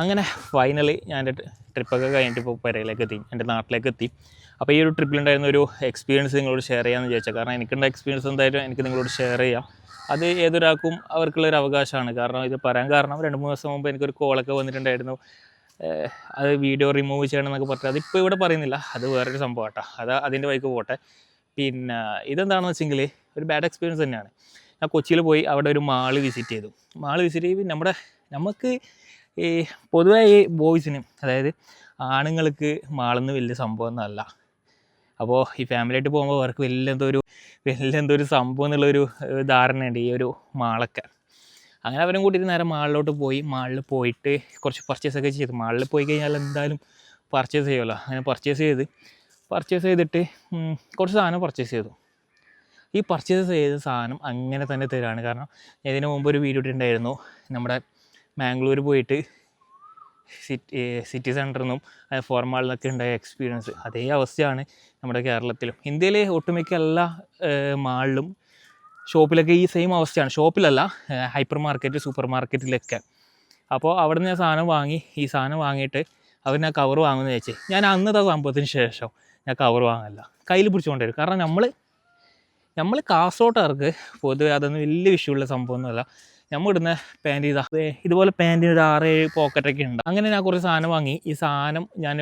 അങ്ങനെ ഫൈനലി ഞാൻ എന്റെ ട്രിപ്പൊക്കെ കഴിഞ്ഞിട്ട് ഇപ്പോൾ പെരയിലേക്ക് എത്തി എന്റെ നാട്ടിലേക്ക് എത്തി. അപ്പോൾ ഈ ഒരു ട്രിപ്പിലുണ്ടായിരുന്ന ഒരു എക്സ്പീരിയൻസ് നിങ്ങളോട് ഷെയർ ചെയ്യാമെന്ന് ചോദിച്ചാൽ കാരണം എനിക്കുണ്ട എക്സ്പീരിയൻസ് എന്തായാലും എനിക്ക് നിങ്ങളോട് ഷെയർ ചെയ്യാം. അത് ഏതൊരാൾക്കും അവർക്കുള്ള ഒരു അവകാശമാണ്. കാരണം ഇത് പറയാൻ കാരണം രണ്ട് മൂന്ന് ദിവസം മുമ്പ് എനിക്കൊരു കോളൊക്കെ വന്നിട്ടുണ്ടായിരുന്നു. അത് വീഡിയോ റിമൂവ് ചെയ്യണം എന്നൊക്കെ പറഞ്ഞിട്ട്. അതിപ്പോൾ ഇവിടെ പറയുന്നില്ല. അത് വേറൊരു സംഭവം കേട്ടോ അത് അതിന്റെ വഴിക്ക് പോട്ടെ. പിന്നെ ഇതെന്താണെന്ന് വെച്ചെങ്കിൽ ഒരു ബാഡ് എക്സ്പീരിയൻസ് തന്നെയാണ്. ഞാൻ കൊച്ചിയിൽ പോയി അവിടെ ഒരു മാൾ വിസിറ്റ് ചെയ്തു. മാൾ വിസിറ്റ് ചെയ്ത് നമ്മുടെ നമുക്ക് ഈ പൊതുവേ ഈ ബോയ്സിന് അതായത് ആണുങ്ങൾക്ക് മാളുന്ന വലിയ സംഭവം ഒന്നുമല്ല അപ്പോൾ ഈ ഫാമിലിയായിട്ട് പോകുമ്പോൾ അവർക്ക് വലിയ എന്തോ ഒരു വലിയ എന്തോ ഒരു സംഭവം എന്നുള്ളൊരു ധാരണയുണ്ട് ഈ ഒരു മാളൊക്കെ. അങ്ങനെ അവരും കൂട്ടിയിട്ട് നേരെ മാളിലോട്ട് പോയി മാളിൽ പോയിട്ട് കുറച്ച് പർച്ചേസ് ഒക്കെ ചെയ്തു. മാളിൽ പോയി കഴിഞ്ഞാൽ എന്തായാലും പർച്ചേസ് ചെയ്യുമല്ലോ അങ്ങനെ പർച്ചേസ് ചെയ്ത് പർച്ചേസ് ചെയ്തിട്ട് കുറച്ച് സാധനം പർച്ചേസ് ചെയ്തു. ഈ പർച്ചേസ് ചെയ്ത സാധനം അങ്ങനെ തന്നെ തരാണ്. കാരണം ഇതിനു മുമ്പ് ഒരു വീഡിയോ ഇട്ടിട്ടുണ്ടായിരുന്നു. നമ്മുടെ മാംഗ്ലൂർ പോയിട്ട് സിറ്റി സിറ്റി സെന്ററിൽ നിന്നും ഫോർമാളിൽ നിന്നൊക്കെ ഉണ്ടായ എക്സ്പീരിയൻസ് അതേ അവസ്ഥയാണ് നമ്മുടെ കേരളത്തിലും. ഇന്ത്യയിലെ ഒട്ടുമിക്ക എല്ലാ മാളിലും ഷോപ്പിലൊക്കെ ഈ സെയിം അവസ്ഥയാണ്. ഷോപ്പിലല്ല ഹൈപ്പർ മാർക്കറ്റ് സൂപ്പർ മാർക്കറ്റിലൊക്കെ അപ്പോൾ അവിടെ നിന്ന് ഞാൻ സാധനം വാങ്ങി ഈ സാധനം വാങ്ങിയിട്ട് അവർ ഞാൻ കവർ വാങ്ങുമെന്ന് വെച്ച് ഞാൻ അന്നത്തെ സംഭവത്തിന് ശേഷം ഞാൻ കവർ വാങ്ങല്ല കയ്യിൽ പിടിച്ചുകൊണ്ടേ വരും കാരണം നമ്മൾ നമ്മൾ കാസർഗോട്ടുകാർക്ക് പൊതുവെ അതൊന്നും വലിയ വിഷയമുള്ള സംഭവമൊന്നുമല്ല. നമ്മൾ ഇടുന്ന പാന്റ് ദേ ഇതുപോലെ പാന്റിന് ഒരു ആറ് ഏഴ് പോക്കറ്റൊക്കെ ഉണ്ട്. അങ്ങനെ ഞാൻ കുറച്ച് സാധനം വാങ്ങി. ഈ സാധനം ഞാൻ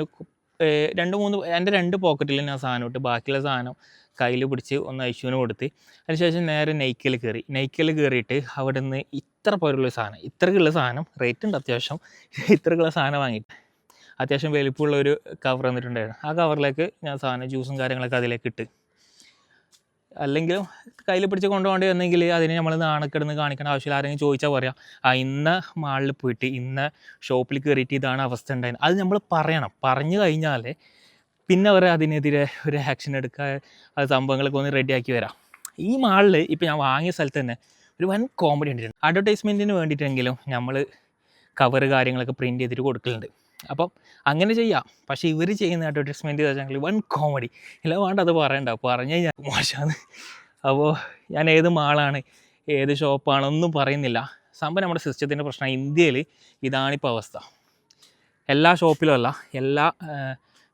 രണ്ട് മൂന്ന് എന്റെ രണ്ട് പോക്കറ്റിൽ ഞാൻ സാധനം ഇട്ട്. ബാക്കിയുള്ള സാധനം കയ്യിൽ പിടിച്ച് ഒന്ന് ഐശുവിന് കൊടുത്ത്. അതിനുശേഷം നേരെ നെയ്ക്കൽ കയറി നെയ്ക്കൽ കയറിയിട്ട് അവിടെ നിന്ന് ഇത്ര പോലുള്ള സാധനം ഇത്രക്കുള്ള സാധനം റേറ്റ് ഉണ്ട് അത്യാവശ്യം. ഇത്രക്കുള്ള സാധനം വാങ്ങിയിട്ട്. അത്യാവശ്യം വലിപ്പമുള്ള ഒരു കവർ വന്നിട്ടുണ്ടായിരുന്നു. ആ കവറിലേക്ക് ഞാൻ സാധനം ജ്യൂസും കാര്യങ്ങളൊക്കെ അതിലേക്ക് ഇട്ട്. അല്ലെങ്കിൽ കയ്യിൽ പിടിച്ച് കൊണ്ടുപോകേണ്ടി വന്നെങ്കിൽ അതിന് നമ്മൾ നാണക്കെടുന്ന് കാണിക്കേണ്ട ആവശ്യമില്ല. ആരെങ്കിലും ചോദിച്ചാൽ പറയാം. ആ ഇന്ന മാളിൽ പോയിട്ട് ഇന്ന ഷോപ്പിൽ കയറിയിട്ട് ഇതാണ് അവസ്ഥ ഉണ്ടായത് അത് നമ്മൾ പറയണം. പറഞ്ഞു കഴിഞ്ഞാൽ പിന്നെ അവർ അതിനെതിരെ ഒരു ആക്ഷൻ എടുക്കുക അത് സംഭവങ്ങളൊക്കെ ഒന്ന് റെഡിയാക്കി വരാം. ഈ മാളിൽ ഇപ്പോൾ ഞാൻ വാങ്ങിയ സ്ഥലത്ത് തന്നെ ഒരു വൻ കോമഡി ഉണ്ട് അഡ്വർടൈസ്മെന്റിന് വേണ്ടിയിട്ടെങ്കിലും നമ്മൾ കവർ കാര്യങ്ങളൊക്കെ പ്രിന്റ് ചെയ്തിട്ട് കൊടുക്കലുണ്ട്. അപ്പം അങ്ങനെ ചെയ്യാം. പക്ഷേ ഇവർ ചെയ്യുന്ന അഡ്വർടൈസ്മെന്റ് വെച്ചാൽ വൺ കോമഡി ഇല്ല വേണ്ട അത് പറയണ്ട. പറഞ്ഞു കഴിഞ്ഞാൽ മോശമാണ് അപ്പോൾ ഞാൻ ഏത് മാളാണ് ഏത് ഷോപ്പാണൊന്നും പറയുന്നില്ല. സംഭവം നമ്മുടെ സിസ്റ്റത്തിന്റെ പ്രശ്നം ഇന്ത്യയിൽ ഇതാണിപ്പോൾ അവസ്ഥ. എല്ലാ ഷോപ്പിലും അല്ല എല്ലാ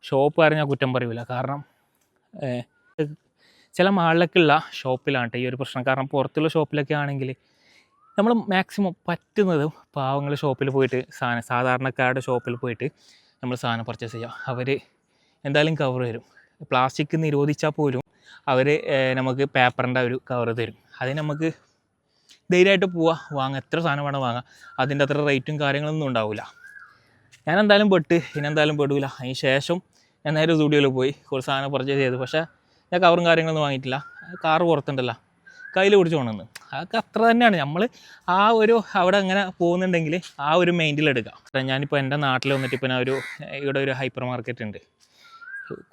ഷോപ്പുകാരും ഞാൻ കുറ്റം പറയൂല. കാരണം ചില മാളിലൊക്കെ ഉള്ള ഷോപ്പിലാണ് ഈ ഒരു പ്രശ്നം. കാരണം പുറത്തുള്ള ഷോപ്പിലൊക്കെ ആണെങ്കിൽ നമ്മൾ മാക്സിമം പറ്റുന്നത് പാവങ്ങൾ ഷോപ്പിൽ പോയിട്ട് സാധനം സാധാരണക്കാരുടെ ഷോപ്പിൽ പോയിട്ട് നമ്മൾ സാധനം പർച്ചേസ് ചെയ്യാം. അവർ എന്തായാലും കവർ തരും. പ്ലാസ്റ്റിക് നിരോധിച്ചാൽ പോലും അവർ നമുക്ക് പേപ്പറിന്റെ ഒരു കവർ തരും. അത് നമുക്ക് ധൈര്യമായിട്ട് പോവാം. വാങ്ങാം എത്ര സാധനം വേണം വാങ്ങാം. അതിന്റെ അത്ര റേറ്റും കാര്യങ്ങളൊന്നും ഉണ്ടാവില്ല ഞാൻ എന്തായാലും പെട്ട് ഇനി എന്തായാലും പെടില്ല അതിന് ശേഷം ഞാൻ നേരെ സ്റ്റുഡിയോയിൽ പോയി കുറച്ച് സാധനം പർച്ചേസ് ചെയ്തു. പക്ഷേ ഞാൻ കവറും കാര്യങ്ങളൊന്നും വാങ്ങിയിട്ടില്ല. കാറ് പുറത്തുണ്ടല്ലോ കയ്യിൽ പിടിച്ച് കൊണ്ടുവന്ന്. അതൊക്കെ അത്ര തന്നെയാണ്. നമ്മൾ ആ ഒരു അവിടെ അങ്ങനെ പോകുന്നുണ്ടെങ്കിൽ ആ ഒരു മൈൻഡിലെടുക്കാം ഞാനിപ്പോൾ എന്റെ നാട്ടിൽ വന്നിട്ട് ഇപ്പം ഒരു ഇവിടെ ഒരു ഹൈപ്പർ മാർക്കറ്റ് ഉണ്ട്.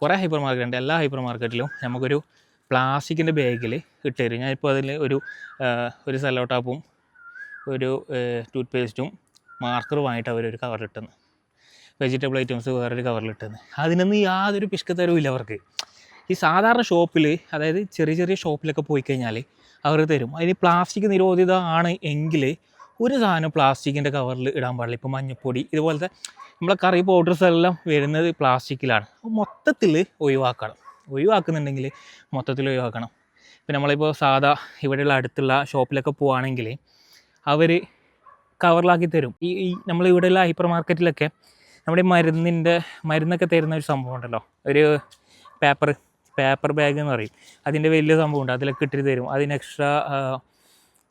കുറേ ഹൈപ്പർ മാർക്കറ്റ് ഉണ്ട്. എല്ലാ ഹൈപ്പർ മാർക്കറ്റിലും നമുക്കൊരു പ്ലാസ്റ്റിക്കിന്റെ ബാഗിൽ ഇട്ടുതരും ഞാനിപ്പോൾ അതിൽ ഒരു ഒരു സെല്ലോ ടാപ്പും ഒരു ടൂത്ത് പേസ്റ്റും മാർക്കറും ആയിട്ട് അവരൊരു കവറിലിട്ടെന്ന് വെജിറ്റബിൾ ഐറ്റംസ് വേറൊരു കവറിലിട്ടെന്ന് അതിനൊന്നും യാതൊരു പിഷ്കത്തരവും ഇല്ല അവർക്ക്. ഈ സാധാരണ ഷോപ്പിൽ അതായത് ചെറിയ ചെറിയ ഷോപ്പിലൊക്കെ പോയി കഴിഞ്ഞാൽ അവർ തരും. അതിന് പ്ലാസ്റ്റിക് നിരോധിത ആണ് എങ്കിൽ ഒരു സാധനം പ്ലാസ്റ്റിക്കിന്റെ കവറിൽ ഇടാൻ പാടില്ല. ഇപ്പോൾ മഞ്ഞപ്പൊടി ഇതുപോലത്തെ നമ്മളെ കറി പൗഡേഴ്സ് എല്ലാം വരുന്നത് പ്ലാസ്റ്റിക്കിലാണ്. അപ്പോൾ മൊത്തത്തിൽ ഒഴിവാക്കണം. ഒഴിവാക്കുന്നുണ്ടെങ്കിൽ മൊത്തത്തിൽ ഒഴിവാക്കണം. ഇപ്പം നമ്മളിപ്പോൾ സാധാ ഇവിടെയുള്ള അടുത്തുള്ള ഷോപ്പിലൊക്കെ പോവുകയാണെങ്കിൽ അവർ കവറിലാക്കി തരും. ഈ ഈ നമ്മൾ ഇവിടെയുള്ള ഹൈപ്പർ മാർക്കറ്റിലൊക്കെ നമ്മുടെ മരുന്നിന്റെ മരുന്നൊക്കെ തരുന്ന ഒരു സംഭവം ഉണ്ടല്ലോ. ഒരു പേപ്പർ പേപ്പർ ബാഗ് എന്ന് പറയും. അതിന്റെ വലിയ സംഭവമുണ്ട്. അതിലൊക്കെ ഇട്ടിട്ട് തരും. അതിന് എക്സ്ട്രാ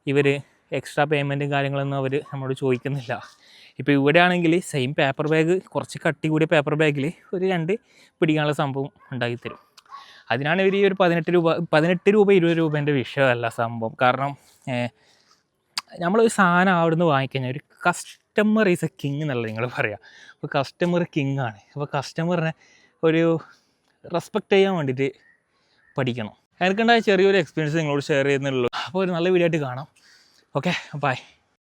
ഇവർ എക്സ്ട്രാ പേയ്മെന്റും കാര്യങ്ങളൊന്നും അവർ നമ്മളോട് ചോദിക്കുന്നില്ല. ഇപ്പോൾ ഇവിടെ ആണെങ്കിൽ സെയിം പേപ്പർ ബാഗ് കുറച്ച് കട്ടി കൂടിയ പേപ്പർ ബാഗിൽ ഒരു രണ്ട് പിടിക്കാനുള്ള സംഭവം ഉണ്ടാക്കി തരും അതിനാണ് ഇവർ ഈ ഒരു പതിനെട്ട് രൂപ പതിനെട്ട് രൂപ ഇരുപത് രൂപേന്റെ വിഷയമല്ല സംഭവം. കാരണം നമ്മളൊരു സാധനം അവിടുന്ന് വാങ്ങിക്കഴിഞ്ഞാൽ ഒരു കസ്റ്റമർ ഈസ് എ കിങ് എന്നല്ല നിങ്ങൾ പറയുക അപ്പോൾ കസ്റ്റമർ കിങ് ആണ്. അപ്പോൾ കസ്റ്റമറിനെ ഒരു റെസ്പെക്റ്റ് ചെയ്യാൻ വേണ്ടിയിട്ട് പഠിക്കണം. എനിക്കുണ്ടായ ചെറിയൊരു എക്സ്പീരിയൻസ് നിങ്ങളോട് ഷെയർ ചെയ്യുന്നുള്ളൂ. അപ്പോൾ ഒരു നല്ല വീഡിയോ ആയിട്ട് കാണാം. Okay bye